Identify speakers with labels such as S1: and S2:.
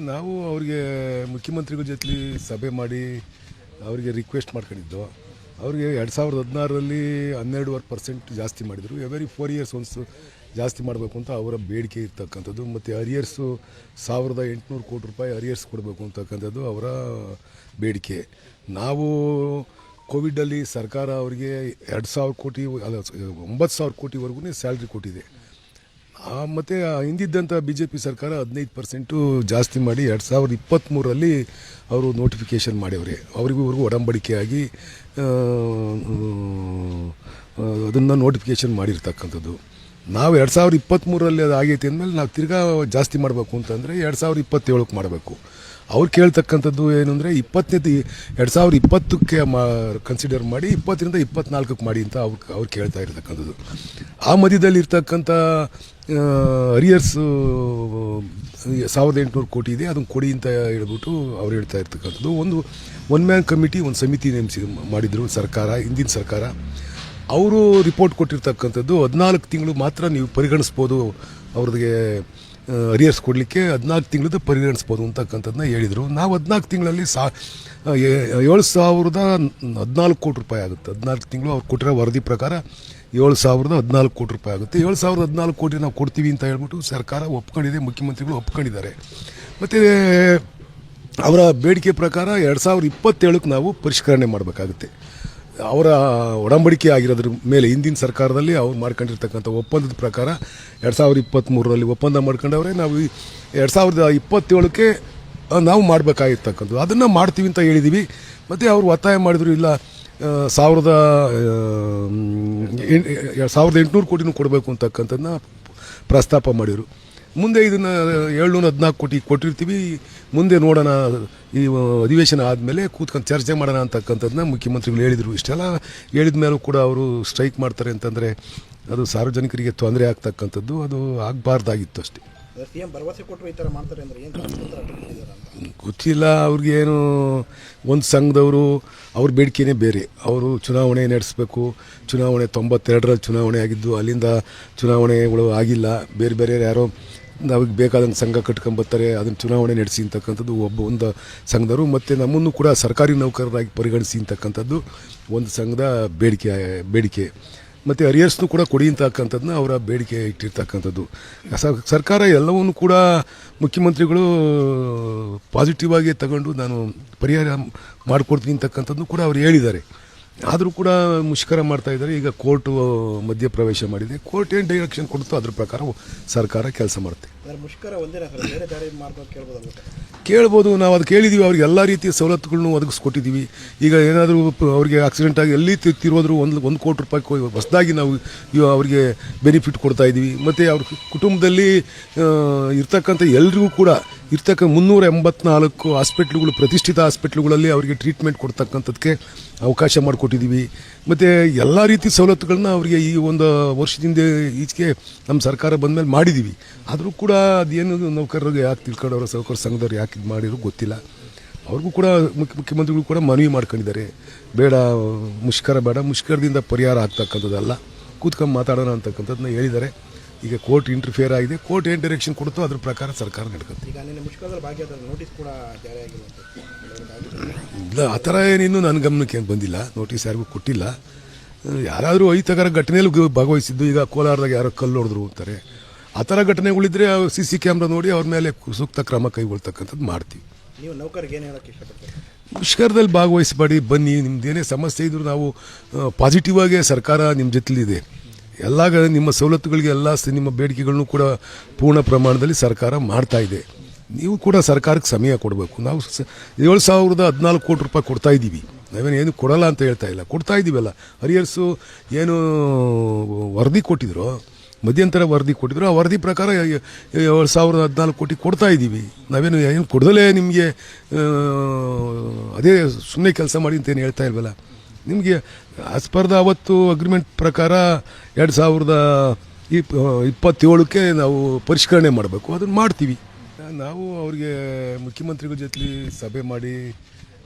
S1: ನಾವು ಅವ್ರಿಗೆ ಮುಖ್ಯಮಂತ್ರಿಗಳ ಜೊತೆ ಸಭೆ ಮಾಡಿ ಅವರಿಗೆ ರಿಕ್ವೆಸ್ಟ್ ಮಾಡ್ಕೊಂಡಿದ್ದು. ಅವ್ರಿಗೆ ಎರಡು ಸಾವಿರದ ಹದಿನಾರರಲ್ಲಿ ಹನ್ನೆರಡುವರೆ ಪರ್ಸೆಂಟ್ ಜಾಸ್ತಿ ಮಾಡಿದರು. ಎವರಿ ಫೋರ್ ಇಯರ್ಸ್ ಒನ್ಸ್ ಜಾಸ್ತಿ ಮಾಡಬೇಕು ಅಂತ ಅವರ ಬೇಡಿಕೆ ಇರ್ತಕ್ಕಂಥದ್ದು. ಮತ್ತು ಅರಿಯರ್ಸು ಸಾವಿರದ ಎಂಟುನೂರು ಕೋಟಿ ರೂಪಾಯಿ ಅರಿಯರ್ಸ್ ಕೊಡಬೇಕು ಅಂತಕ್ಕಂಥದ್ದು ಅವರ ಬೇಡಿಕೆ. ನಾವು ಕೋವಿಡಲ್ಲಿ ಸರ್ಕಾರ ಅವರಿಗೆ ಎರಡು ಸಾವಿರ ಕೋಟಿ, ಅಲ್ಲ, ಒಂಬತ್ತು ಸಾವಿರ ಕೋಟಿವರೆಗೂ ಸ್ಯಾಲ್ರಿ ಕೊಟ್ಟಿದೆ. ಮತ್ತೆ ಹಿಂದಿದ್ದಂಥ ಬಿ ಜೆ ಪಿ ಸರ್ಕಾರ ಹದಿನೈದು ಪರ್ಸೆಂಟು ಜಾಸ್ತಿ ಮಾಡಿ ಎರಡು ಸಾವಿರದ ಇಪ್ಪತ್ತ್ಮೂರರಲ್ಲಿ ಅವರು ನೋಟಿಫಿಕೇಷನ್ ಮಾಡ್ಯವ್ರೆ ಅವ್ರಿಗೂ ಇವ್ರಿಗೂ ಒಡಂಬಡಿಕೆಯಾಗಿ ಅದನ್ನು ನೋಟಿಫಿಕೇಷನ್ ಮಾಡಿರ್ತಕ್ಕಂಥದ್ದು. ನಾವು ಎರಡು ಸಾವಿರದ ಇಪ್ಪತ್ತ್ಮೂರರಲ್ಲಿ ಅದು ಆಗೈತೆ ಅಂದಮೇಲೆ ನಾವು ತಿರ್ಗಾ ಜಾಸ್ತಿ ಮಾಡಬೇಕು ಅಂತಂದರೆ ಎರಡು ಸಾವಿರದ ಇಪ್ಪತ್ತೇಳಕ್ಕೆ ಮಾಡಬೇಕು. ಅವ್ರು ಕೇಳ್ತಕ್ಕಂಥದ್ದು ಏನು ಅಂದರೆ ಇಪ್ಪತ್ತನೇದು ಎರಡು ಸಾವಿರದ ಇಪ್ಪತ್ತಕ್ಕೆ ಮಾ ಕನ್ಸಿಡರ್ ಮಾಡಿ ಇಪ್ಪತ್ತರಿಂದ ಇಪ್ಪತ್ನಾಲ್ಕಕ್ಕೆ ಮಾಡಿ ಅಂತ ಅವ್ರು ಅವ್ರು ಕೇಳ್ತಾ ಇರ್ತಕ್ಕಂಥದ್ದು. ಆ ಮಧ್ಯದಲ್ಲಿ ಇರ್ತಕ್ಕಂಥ ಅರಿಯರ್ಸು ಸಾವಿರದ ಎಂಟುನೂರು ಕೋಟಿ ಇದೆ, ಅದನ್ನು ಕೊಡಿ ಅಂತ ಹೇಳ್ಬಿಟ್ಟು ಅವ್ರು ಹೇಳ್ತಾ ಇರ್ತಕ್ಕಂಥದ್ದು. ಒಂದು ಒನ್ ಮ್ಯಾನ್ ಕಮಿಟಿ ಒಂದು ಸಮಿತಿ ನೇಮಿಸಿ ಮಾಡಿದರು ಸರ್ಕಾರ, ಹಿಂದಿನ ಸರ್ಕಾರ. ಅವರು ರಿಪೋರ್ಟ್ ಕೊಟ್ಟಿರ್ತಕ್ಕಂಥದ್ದು ಹದಿನಾಲ್ಕು ತಿಂಗಳು ಮಾತ್ರ ನೀವು ಪರಿಗಣಿಸ್ಬೋದು ಅವ್ರಿಗೆ ಅರಿಯರ್ಸ್ ಕೊಡಲಿಕ್ಕೆ ಹದಿನಾಲ್ಕು ತಿಂಗಳದ್ದು ಪರಿಗಣಿಸ್ಬೋದು ಅಂತಕ್ಕಂಥದ್ದನ್ನ ಹೇಳಿದರು. ನಾವು ಹದಿನಾಲ್ಕು ತಿಂಗಳಲ್ಲಿ ಸಾ ಏಳು ಸಾವಿರದ ಹದಿನಾಲ್ಕು ಕೋಟಿ ರೂಪಾಯಿ ಆಗುತ್ತೆ. ಹದಿನಾಲ್ಕು ತಿಂಗಳು ಅವ್ರು ಕೊಟ್ಟಿರೋ ವರದಿ ಪ್ರಕಾರ ಏಳು ಸಾವಿರದ ಹದಿನಾಲ್ಕು ಕೋಟಿ ರೂಪಾಯಿ ಆಗುತ್ತೆ. ಏಳು ಸಾವಿರದ ಹದಿನಾಲ್ಕು ಕೋಟಿ ನಾವು ಕೊಡ್ತೀವಿ ಅಂತ ಹೇಳ್ಬಿಟ್ಟು ಸರ್ಕಾರ ಒಪ್ಕೊಂಡಿದೆ, ಮುಖ್ಯಮಂತ್ರಿಗಳು ಒಪ್ಕೊಂಡಿದ್ದಾರೆ. ಮತ್ತು, ಅವರ ಬೇಡಿಕೆ ಪ್ರಕಾರ ಎರಡು ಸಾವಿರದ ಇಪ್ಪತ್ತೇಳಕ್ಕೆ ನಾವು ಪರಿಷ್ಕರಣೆ ಮಾಡಬೇಕಾಗುತ್ತೆ. ಅವರ ಒಡಂಬಡಿಕೆ ಆಗಿರೋದ್ರ ಮೇಲೆ ಹಿಂದಿನ ಸರ್ಕಾರದಲ್ಲಿ ಅವ್ರು ಮಾಡ್ಕೊಂಡಿರ್ತಕ್ಕಂಥ ಒಪ್ಪಂದದ ಪ್ರಕಾರ ಎರಡು ಸಾವಿರದ ಇಪ್ಪತ್ತ್ಮೂರರಲ್ಲಿ ಒಪ್ಪಂದ ಮಾಡ್ಕೊಂಡವ್ರೆ, ನಾವು ಎರಡು ಸಾವಿರದ ಇಪ್ಪತ್ತೇಳಕ್ಕೆ ನಾವು ಮಾಡಬೇಕಾಗಿರ್ತಕ್ಕಂಥದ್ದು. ಅದನ್ನು ಮಾಡ್ತೀವಿ ಅಂತ ಹೇಳಿದ್ದೀವಿ ಮತ್ತು ಅವರು ಒತ್ತಾಯ ಮಾಡಿದ್ರು, ಇಲ್ಲ ಸಾವಿರದ ಸಾವಿರದ ಎಂಟುನೂರು ಕೋಟಿನೂ ಕೊಡಬೇಕು ಅಂತಕ್ಕಂಥದ್ದನ್ನ ಪ್ರಸ್ತಾಪ ಮಾಡಿದರು. ಮುಂದೆ ಇದನ್ನು ಏಳ್ನೂರ ಹದಿನಾಲ್ಕು ಕೋಟಿ ಕೊಟ್ಟಿರ್ತೀವಿ. ಮುಂದೆ ನೋಡೋಣ ಈ ಅಧಿವೇಶನ ಆದಮೇಲೆ ಕೂತ್ಕೊಂಡು ಚರ್ಚೆ ಮಾಡೋಣ ಅಂತಕ್ಕಂಥದ್ದನ್ನ ಮುಖ್ಯಮಂತ್ರಿಗಳು ಹೇಳಿದರು ಇಷ್ಟೆಲ್ಲ ಹೇಳಿದ ಮೇಲೂ ಕೂಡ ಅವರು ಸ್ಟ್ರೈಕ್ ಮಾಡ್ತಾರೆ ಅಂತಂದರೆ ಅದು ಸಾರ್ವಜನಿಕರಿಗೆ ತೊಂದರೆ ಆಗ್ತಕ್ಕಂಥದ್ದು ಅದು ಆಗಬಾರ್ದಾಗಿತ್ತು ಅಷ್ಟೇ. ಗೊತ್ತಿಲ್ಲ ಅವ್ರಿಗೇನು ಒಂದು ಸಂಘದವರು ಅವ್ರ ಬೇಡಿಕೆನೇ ಬೇರೆ. ಅವರು ಚುನಾವಣೆ ನಡೆಸಬೇಕು ಚುನಾವಣೆ ತೊಂಬತ್ತೆರಡರಲ್ಲಿ ಚುನಾವಣೆ ಆಗಿದ್ದು ಅಲ್ಲಿಂದ ಚುನಾವಣೆಗಳು ಆಗಿಲ್ಲ. ಬೇರೆ ಬೇರೆ ಯಾರೋ ಅವ್ರಿಗೆ ಬೇಕಾದಂಗೆ ಸಂಘ ಕಟ್ಕೊಂಬರ್ತಾರೆ ಅದನ್ನು ಚುನಾವಣೆ ನಡೆಸಿ ಅಂತಕ್ಕಂಥದ್ದು ಒಬ್ಬ ಒಂದು ಸಂಘದವರು, ಮತ್ತು ನಮ್ಮನ್ನು ಕೂಡ ಸರ್ಕಾರಿ ನೌಕರರಾಗಿ ಪರಿಗಣಿಸಿ ಅಂತಕ್ಕಂಥದ್ದು ಒಂದು ಸಂಘದ ಬೇಡಿಕೆ ಬೇಡಿಕೆ. ಮತ್ತು ಅರಿಯರ್ಸ್ನು ಕೂಡ ಕೊಡಿ ಅಂತಕ್ಕಂಥದ್ದನ್ನ ಅವರ ಬೇಡಿಕೆ ಇಟ್ಟಿರ್ತಕ್ಕಂಥದ್ದು. ಸರ್ಕಾರ ಎಲ್ಲವನ್ನು ಕೂಡ ಮುಖ್ಯಮಂತ್ರಿಗಳು ಪಾಸಿಟಿವ್ ಆಗಿ ತಗೊಂಡು ನಾನು ಪರಿಹಾರ ಮಾಡಿಕೊಡ್ತೀನಿ ಅಂತಕ್ಕಂಥದ್ದು ಕೂಡ ಅವರು ಹೇಳಿದ್ದಾರೆ. ಆದರೂ ಕೂಡ ಮುಷ್ಕರ ಮಾಡ್ತಾ ಇದ್ದಾರೆ. ಈಗ ಕೋರ್ಟು ಮಧ್ಯಪ್ರವೇಶ ಮಾಡಿದೆ. ಕೋರ್ಟ್ ಏನು ಡೈರೆಕ್ಷನ್ ಕೊಡುತ್ತೋ ಅದ್ರ ಪ್ರಕಾರ ಸರ್ಕಾರ ಕೆಲಸ ಮಾಡುತ್ತೆ. ಕೇಳ್ಬೋದು ನಾವು ಅದು ಕೇಳಿದೀವಿ. ಅವ್ರಿಗೆ ಎಲ್ಲ ರೀತಿಯ ಸವಲತ್ತುಗಳನ್ನು ಒದಗಿಸ್ಕೊಟ್ಟಿದ್ದೀವಿ ಈಗ ಏನಾದರೂ ಅವರಿಗೆ ಆಕ್ಸಿಡೆಂಟ್ ಆಗಿ ಎಲ್ಲಿ ತಿರೋದ್ರು ಒಂದು ಒಂದು ಕೋಟಿ ರೂಪಾಯಿ ಹೊಸದಾಗಿ ನಾವು ಇವ- ಅವರಿಗೆ ಬೆನಿಫಿಟ್ ಕೊಡ್ತಾ ಇದ್ದೀವಿ ಮತ್ತು ಅವ್ರ ಕುಟುಂಬದಲ್ಲಿ ಇರ್ತಕ್ಕಂಥ ಎಲ್ರಿಗೂ ಕೂಡ ಇರ್ತಕ್ಕ ಮುನ್ನೂರ ಎಂಬತ್ನಾಲ್ಕು ಹಾಸ್ಪಿಟ್ಲುಗಳು ಪ್ರತಿಷ್ಠಿತ ಹಾಸ್ಪಿಟ್ಲುಗಳಲ್ಲಿ ಅವರಿಗೆ ಟ್ರೀಟ್ಮೆಂಟ್ ಕೊಡ್ತಕ್ಕಂಥದ್ದಕ್ಕೆ ಅವಕಾಶ ಮಾಡಿಕೊಟ್ಟಿದ್ದೀವಿ ಮತ್ತು ಎಲ್ಲ ರೀತಿ ಸವಲತ್ತುಗಳನ್ನ ಅವರಿಗೆ ಈ ಒಂದು ವರ್ಷದಿಂದ ಈಚೆಗೆ ನಮ್ಮ ಸರ್ಕಾರ ಬಂದ ಮೇಲೆ ಮಾಡಿದ್ದೀವಿ ಆದರೂ ಕೂಡ ಅದೇನು ನೌಕರರಿಗೆ ಯಾಕೆ ತಿಳ್ಕೊಂಡವ್ರ ಸಹಕಾರ ಸಂಘದವ್ರು ಯಾಕೆ ಇದು ಮಾಡಿರೋ ಗೊತ್ತಿಲ್ಲ. ಅವ್ರಿಗೂ ಕೂಡ ಮುಖ್ಯ ಮುಖ್ಯಮಂತ್ರಿಗಳು ಕೂಡ ಮನವಿ ಮಾಡ್ಕೊಂಡಿದ್ದಾರೆ. ಬೇಡ, ಮುಷ್ಕರ ಬೇಡ, ಮುಷ್ಕರದಿಂದ ಪರಿಹಾರ ಆಗ್ತಕ್ಕಂಥದ್ದಲ್ಲ. ಕೂತ್ಕೊಂಡು ಮಾತಾಡೋಣ ಅಂತಕ್ಕಂಥದ್ದನ್ನ ಹೇಳಿದ್ದಾರೆ. ಈಗ ಕೋರ್ಟ್ ಇಂಟರ್ಫಿಯರ್ ಆಗಿದೆ ಕೋರ್ಟ್ ಏನು ಡೈರೆಕ್ಷನ್ ಕೊಡುತ್ತೋ ಅದ್ರ ಪ್ರಕಾರ ಸರ್ಕಾರ ನಡ್ಕೊಂತ
S2: ಈಗ ನಿನ್ನೆ ಮುಷ್ಕರದಲ್ಲಿ ಭಾಗಿಯಾದ ನೋಟಿಸ್ ಕೂಡ ಜಾರಿ ಆಗಿರುವಂಥದ್ದು
S1: ಇಲ್ಲ ಆ ಥರ ಏನಿನ್ನೂ ನನ್ನ ಗಮನಕ್ಕೆ ಏನು ಬಂದಿಲ್ಲ. ನೋಟಿಸ್ ಯಾರಿಗೂ ಕೊಟ್ಟಿಲ್ಲ. ಯಾರಾದರೂ ಐತಗರ ಘಟನೆಯಲ್ಲಿ ಭಾಗವಹಿಸಿದ್ದು ಈಗ ಕೋಲಾರದಾಗ ಯಾರೋ ಕಲ್ಲು ಹೊಡೆದ್ರು ಅಂತಾರೆ. ಆ ಥರ ಘಟನೆಗಳಿದ್ರೆ ಸಿ ಸಿ ಕ್ಯಾಮ್ರಾ ನೋಡಿ ಅವ್ರ ಮೇಲೆ ಸೂಕ್ತ ಕ್ರಮ ಕೈಗೊಳ್ತಕ್ಕಂಥದ್ದು ಮಾಡ್ತೀವಿ.
S2: ನೀವು ನೌಕರಿಗೆ ಏನು ಹೇಳೋಕ್ಕೆ ಇಷ್ಟಪಡ್ತೀರಿ?
S1: ಮುಷ್ಕರದಲ್ಲಿ ಭಾಗವಹಿಸಬೇಡಿ ಬನ್ನಿ ನಿಮ್ದೇನೇ ಸಮಸ್ಯೆ ಇದ್ದರೂ ನಾವು ಪಾಸಿಟಿವ್ ಆಗಿ ಸರ್ಕಾರ ನಿಮ್ಮ ಜೊತೆಲಿದೆ. ಎಲ್ಲ ನಿಮ್ಮ ಸವಲತ್ತುಗಳಿಗೆ ಎಲ್ಲ ನಿಮ್ಮ ಬೇಡಿಕೆಗಳನ್ನು ಕೂಡ ಪೂರ್ಣ ಪ್ರಮಾಣದಲ್ಲಿ ಸರ್ಕಾರ ಮಾಡ್ತಾ ಇದೆ. ನೀವು ಕೂಡ ಸರ್ಕಾರಕ್ಕೆ ಸಮಯ ಕೊಡಬೇಕು. ನಾವು ಏಳು ಸಾವಿರದ ಹದಿನಾಲ್ಕು ಕೋಟಿ ರೂಪಾಯಿ ಕೊಡ್ತಾ ಇದ್ದೀವಿ. ನಾವೇನು ಏನು ಕೊಡಲ್ಲ ಅಂತ ಹೇಳ್ತಾ ಇಲ್ಲ. ಕೊಡ್ತಾ ಇದ್ದೀವಲ್ಲ. ಹರಿಯರ್ಸು ಏನು ವರದಿ ಕೊಟ್ಟಿದ್ರು, ಮಧ್ಯಂತರ ವರದಿ ಕೊಟ್ಟಿದ್ರು, ಆ ವರದಿ ಪ್ರಕಾರ ಏಳು ಸಾವಿರದ ಹದಿನಾಲ್ಕು ಕೋಟಿ ಕೊಡ್ತಾ ಇದ್ದೀವಿ. ನಾವೇನು ಏನು ಕೊಡದಲೇ ನಿಮಗೆ ಅದೇ ಸುಮ್ಮನೆ ಕೆಲಸ ಮಾಡಿ ಅಂತ ಏನು ಹೇಳ್ತಾ ಇಲ್ವಲ್ಲ. ನಿಮಗೆ ಪರ್ ಅವತ್ತು ಅಗ್ರಿಮೆಂಟ್ ಪ್ರಕಾರ ಎರಡು ಸಾವಿರದ ಇಪ್ ಇಪ್ಪತ್ತೇಳಕ್ಕೆ ನಾವು ಪರಿಷ್ಕರಣೆ ಮಾಡಬೇಕು. ಅದನ್ನು ಮಾಡ್ತೀವಿ. ನಾವು ಅವ್ರಿಗೆ ಮುಖ್ಯಮಂತ್ರಿಗಳ ಜೊತೆ ಸಭೆ ಮಾಡಿ